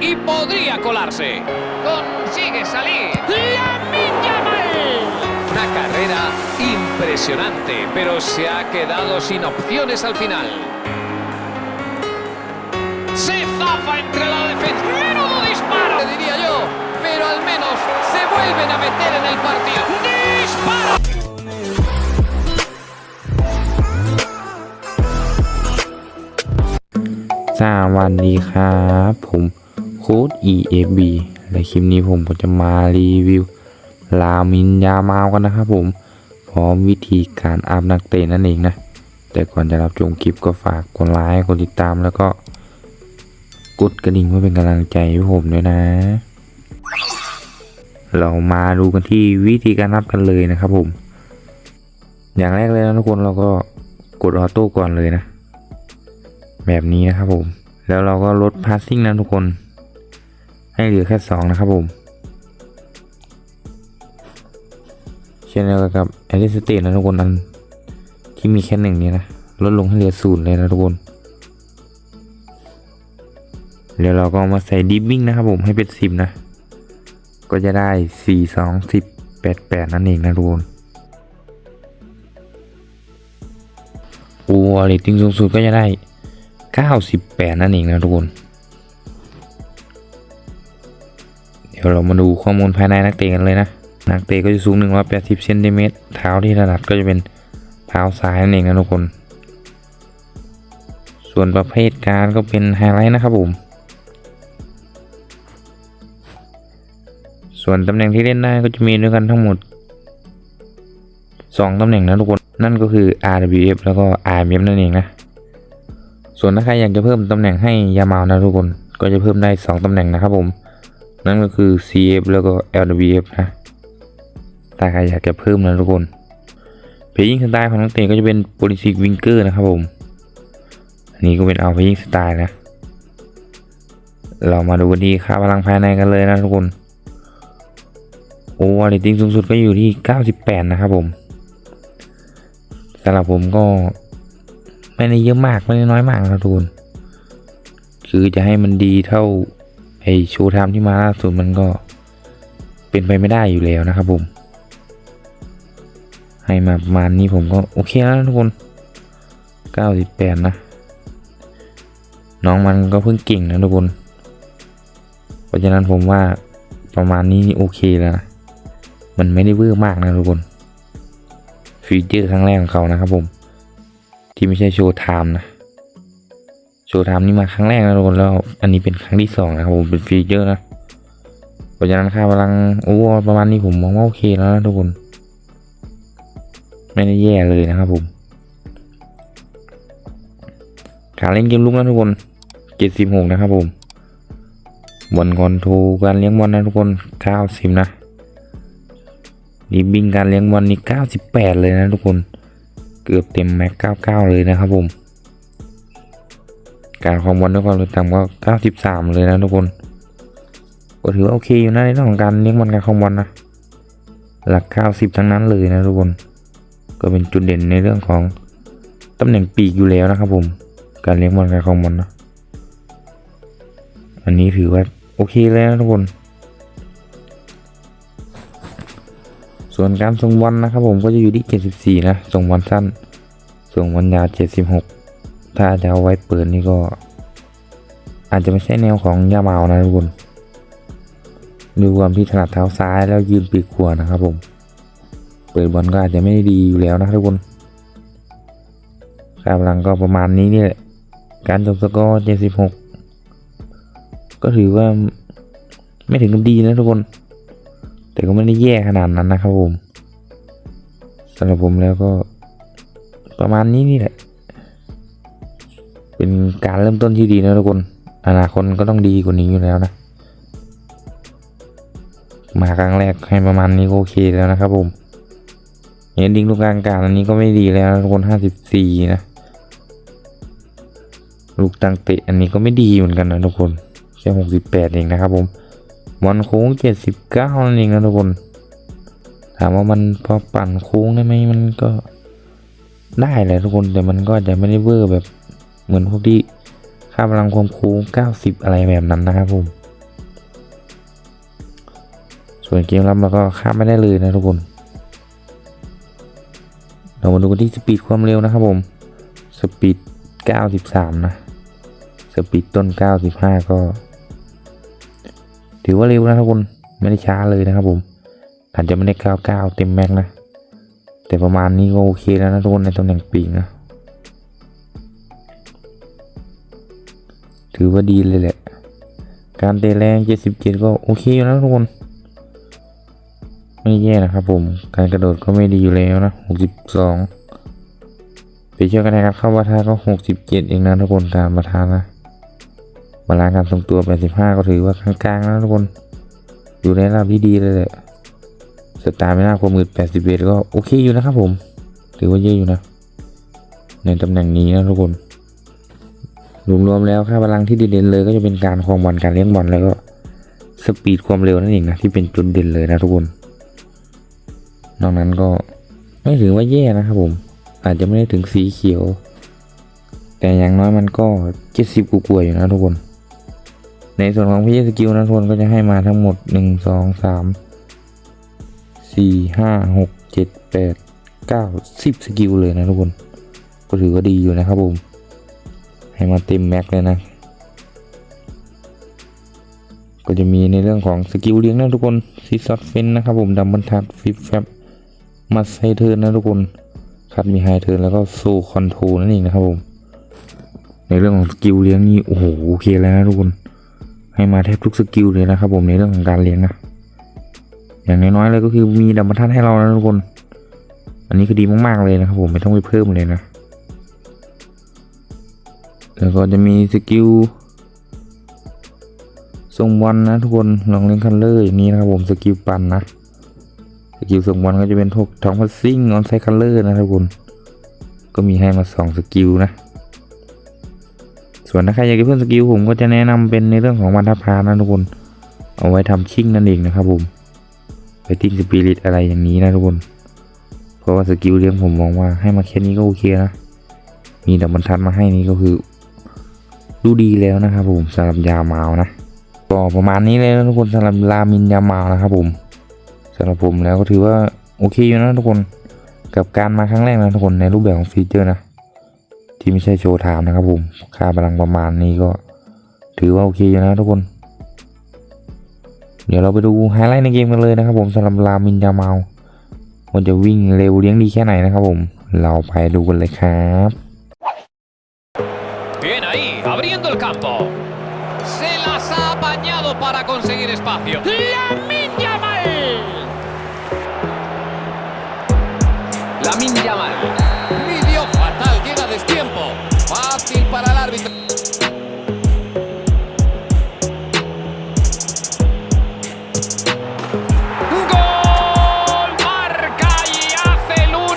y podría colarse. Consigue salir. ¡Lamine Yamal! Una carrera impresionante, pero se ha quedado sin opciones al final. Se zafa entre la defensa. ¡Menudo disparo! Te diría yo, pero al menos se vuelven a meter en el partido. ¡Disparo! สวัสดีครับ ผม โค้ด EFB และคลิปนี้ผมก็จะมารีวิว ลามินยามากันนะครับผม พร้อมวิธีการอัพนักเตะนั่นเองนะ แต่ก่อนจะรับชมคลิปก็ฝากกดไลค์กดติดตามแล้วก็ กดกระดิ่งเพื่อเป็นกำลังใจให้ผมด้วยนะ เรามาดูกันที่วิธีการนับกันเลยนะครับผม อย่างแรกเลยนะทุกคนเราก็กดออโต้ก่อนเลยนะ แบบนี้นะครับผม แล้วเราก็ลดพาสซิ่งนะทุกคน ให้เหลือแค่สองนะครับผมเช่นเดียวกับแอลิสเตทนะทุกคนอันที่มีแค่หนึ่งนี้นะลดลงให้เหลือศูนย์เลยนะทุกคนเดี๋ยวเราก็มาใส่ดิฟวิ่งนะครับผมให้เป็นสิบนะ ก็จะได้สี่สองสิบแปดแปดนั่นเองนะทุกคนโอ้เรตติ้งสูงสุดก็จะได้98นั่นเองนะทุกคน ดี๋ยวเรามาดูข้อมูลภายในนักเตะกันเลยนะ นักเตะก็จะสูง180เซนติเมตร เท้าที่ถนัดก็จะเป็นเท้าซ้ายนั่นเองนะทุกคน ส่วนประเภทการก็เป็นไฮไลท์นะครับผม ส่วนตำแหน่งที่เล่นได้ก็จะมีด้วยกันทั้งหมด 2ตำแหน่งนะทุกคน นั่นก็คือ RWF แล้วก็ RMF นั่นเองนะ ส่วนถ้าใครอยากจะเพิ่มตำแหน่งให้ยามานะทุกคน ก็จะเพิ่มได้ 2ตำแหน่งนะครับผม นั่นก็คือ CF แล้วก็ LWF นะถ้าใครอยากจะเพิ่มนะทุกคนเพยิงสไตล์ของนักเตะก็จะเป็น Politic Winger นะครับผมนนี้ก็เป็นเอาเพยิงสไตล์นะ เรามาดูกันที่ค่าพลังภายในกันเลยนะทุกคนโอ้เรตติ้งสูงสุดก็อยู่ที่ 98 นะครับผมสำหรับผมก็ไม่ได้เยอะมากไม่ได้น้อยมากนะทุกคนคือจะให้มันดีเท่า ไอโชว์ไทม์ที่มาล่าสุดมันก็เป็นไปไม่ได้อยู่แล้วนะครับผม ให้มาประมาณนี้ผมก็โอเคแล้วทุกคน 98 นะ น้องมันก็เพิ่งเก่งนะทุกคน เพราะฉะนั้นผมว่าประมาณนี้นี่โอเคแล้วนะมันไม่ได้เวอร์มากนะทุกคนฟีเจอร์ครั้งแรกของเขานะครับผม ที่ไม่ใช่โชว์ไทม์นะ โชว์ไทม์นี่มาครั้งแรกนะทุกคนแล้ว อันนี้เป็นครั้งที่สองนะครับผมเป็นฟีเจอร์นะเพราะฉะนั้นค่าพลังโอ้ประมาณนี้ผมมองว่าโอเคแล้วนะทุกคน ไม่ได้แย่เลยนะครับผมการเล่นเกมลุกนะทุกคนเจ็ดสิบหกนะครับผมบอลคอนโทรการเลี้ยงบอลนะทุกคนเก้าสิบนะดีบิงการเลี้ยงบอลนี่เก้าสิบแปดเลยนะทุกคน เกือบเต็มแม็ก99เลยนะครับผม การครองบอลด้วยความเร็วต่ำก็93เลยนะทุกคนก็ถือว่าโอเคอยู่นะในเรื่องของการเลี้ยงบอลการครองบอลนะ หลัก90ทั้งนั้นเลยนะทุกคน ก็เป็นจุดเด่นในเรื่องของตำแหน่งปีกอยู่แล้วนะครับผม การเลี้ยงบอลการครองบอลนะ อันนี้ถือว่าโอเคเลยนะทุกคน ส่วนการส่งบอลนะครับผมก็จะอยู่ที่ 74 นะ ส่งบอลสั้น ส่งบอลยาว76 ถ้าจะเอาไว้เปิดนี่ก็ อาจจะไม่ใช่แนวของยาเมานะทุกคนดูความที่ถนัดเท้าซ้ายแล้วยืนปีกขวานะครับผม เปิดบอลก็อาจจะไม่ด้ดีอยู่แล้วนะทุกคนกำลังก็ประมาณนี้นี่แหละ การจบสกอร์76 ก็ถือว่าไม่ถึงกับดีนะทุกคน แต่ก็ไม่ได้แย่ขนาดนั้นนะครับผมสำหรับผมแล้วก็ประมาณนี้นี่แหละ เป็นการเริ่มต้นที่ดีนะทุกคน อนาคตก็ต้องดีกว่านี้อยู่แล้วนะ มาครั้งแรกให้ประมาณนี้ก็โอเคแล้วนะครับผมเห็นดิ้งลูกกลางกาอันนี้ก็ไม่ดีแล้วทุกคนห้าสิบสี่นะ ลูกตังเตะอันนี้ก็ไม่ดีเหมือนกันนะทุกคนแค่หกสิบแปดเองนะครับผมบอลโค้งเจ็ดสิบเก้านั่นเองนะทุกคน ถามว่ามันพอปั่นโค้งได้ไหมมันก็ได้แหละทุกคนแต่มันก็จจะไม่ได้เวอร์แบบ เหมือนพวกที่ค่าพลังความคูง90 อะไรแบบนั้นนะครับผม ส่วนเกมรับเราก็ข้ามไม่ได้เลยนะทุกคน เรามาดูกันที่สปีดความเร็วนะครับผม สปีด 93 นะ สปีดต้น 95 ก็ ถือว่าเร็วนะทุกคน ไม่ได้ช้าเลยนะครับผมอาจจะไม่ได้ 99 เต็มแม็กนะ แต่ประมาณนี้ก็โอเคแล้วนะทุกคนในตำแหน่งปีกนะ ถือว่าดีเลยแหละ การเตะแรง 77 ก็โอเคอยู่นะทุกคน ไม่แย่นะครับผม การกระโดดก็ไม่ดีอยู่แล้วนะ 62 ไปเชื่อกันนะครับ เข้าประทาก็ 67 เองนะทุกคนการประทานะบาลานซ์การทรงตัว 85 ก็ถือว่ากลางๆนะทุกคน อยู่ในระดับที่ดีเลยแหละ สตาร์ไม่น่าความมืด81 ก็โอเคอยู่นะครับผม ถือว่าเยอะอยู่นะ ในตำแหน่งนี้นะทุกคน รวมๆแล้วค่าพลังที่เด่นเลยก็จะเป็นการครองบอลการเลี้ยงบอลแล้วก็สปีดความเร็วนั่นเองนะที่เป็นจุดเด่นเลยนะทุกคน นอกนั้นก็ไม่ถือว่าแย่นะครับผม อาจจะไม่ได้ถึงสีเขียว แต่อย่างน้อยมันก็เจ็ดสิบกว่าๆอยู่นะทุกคน ในส่วนของพี่สกิลนะทุกคนก็จะให้มาทั้งหมดหนึ่งสองสามสี่ห้าหกเจ็ดแปดเก้าสิบสกิลเลยนะทุกคน ก็ถือว่าดีอยู่นะครับผม ให้มาเต็มแม็กเลยนะ ก็จะมีในเรื่องของสกิลเลี้ยงนะทุกคนซีซอดเฟนนะครับผมดัมบิลทัดฟิปแฟบมาไซเทิร์นนะทุกคนคัดมีไฮเทิร์นแล้วก็โซคอนโทรนั่นเองนะครับผม ในเรื่องของสกิลเลี้ยงนี่โอ้โหโอเคแล้วนะทุกคน ให้มาแทบทุกสกิลเลยนะครับผมในเรื่องของการเลี้ยงนะอย่างน้อยๆเลยก็คือมีดัมบิลทัดให้เรานะทุกคน อันนี้คือดีมากๆเลยนะครับผมไม่ต้องไปเพิ่มเลยนะ แล้วก็จะมีสกิลส่งบอลนะทุกคนลองเล่นคันเลอร์อย่างนี้นะครับผมสกิลปั่นนะสกิลส่งบอลก็จะเป็นทกท้องพัสซิ่งออนไซคันเลอร์นะทุกคนก็มีให้มาสองสกิลนะส่วนถ้าใครอยากจะเพิ่มสกิลผมก็จะแนะนำเป็นในเรื่องของวันทัพพานะทุกคน เอาไว้ทำชิ่งนั่นเองนะครับผมไปทิ้งสปิริตอะไรอย่างนี้นะทุกคนเพราะว่าสกิลเลี้ยงผมมองว่าให้มาแค่นี้ก็โอเคนะมีดับบรรทัดมาให้นี่ก็คือ ดูดีแล้วนะครับผมสำหรับยาเมานะก็ประมาณนี้เลยนะทุกคนสำหรับรามินยาเมานะครับผมสำหรับผมแล้วก็ถือว่าโอเคอยู่นะทุกคนกับการมาครั้งแรกนะทุกคนในรูปแบบของฟีเจอร์นะ ที่ไม่ใช่โชว์ไทม์นะครับผมค่าพลังประมาณนี้ก็ ถือว่าโอเคอยู่นะทุกคน เดี๋ยวเราไปดูไฮไลท์ในเกมกันเลยนะครับผมสำหรับรามินยาเมามันจะวิ่งเร็วเลี้ยงดีแค่ไหนนะครับผม เราไปดูกันเลยครับ Llama. Mídio fatal llega destiempo, fácil para el árbitro. Gol. Marca y hace el 1-0.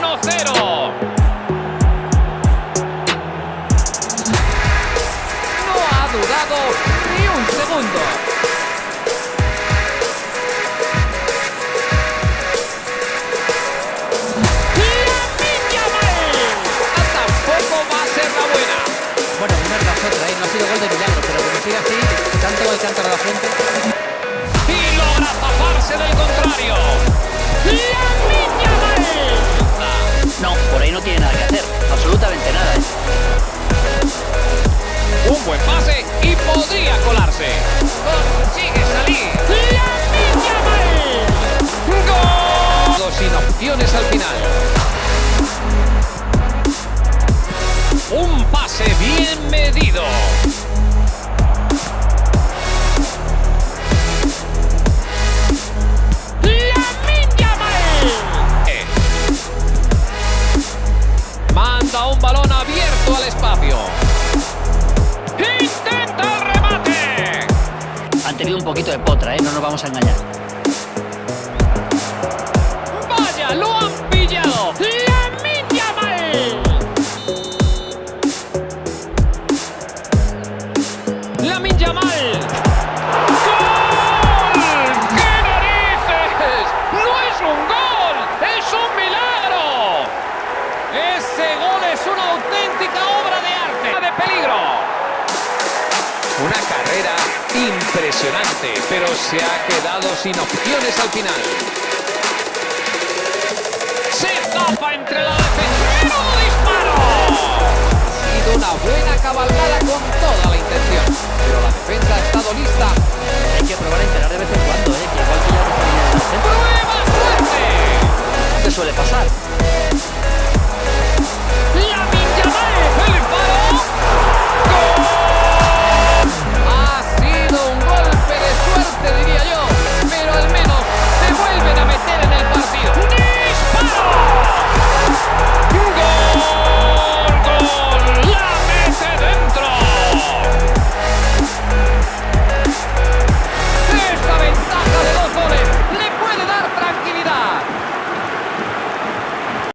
No ha dudado ni un segundo. ¿Eh? no ha sido gol de milagro, pero como sigue así, tanto va el cántaro a la frente. Y logra zafarse del contrario. Bien medido. ¡Lamin Yamal! Eh. Manda un balón abierto al espacio. ¡Intenta el remate! Han tenido un poquito de potra, ¿eh? no nos vamos a engañar. ¡Vaya, lo han pillado! Impresionante, pero se ha quedado sin opciones al final. Se escapa entre la defensa. ¡Menudo disparo! Ha sido una buena cabalgada con toda la intención. Pero la defensa ha estado lista. Hay que probar a encarar de vez en cuando, ¿eh? Que igual que ya no. ¡Prueba suerte! Se suele pasar.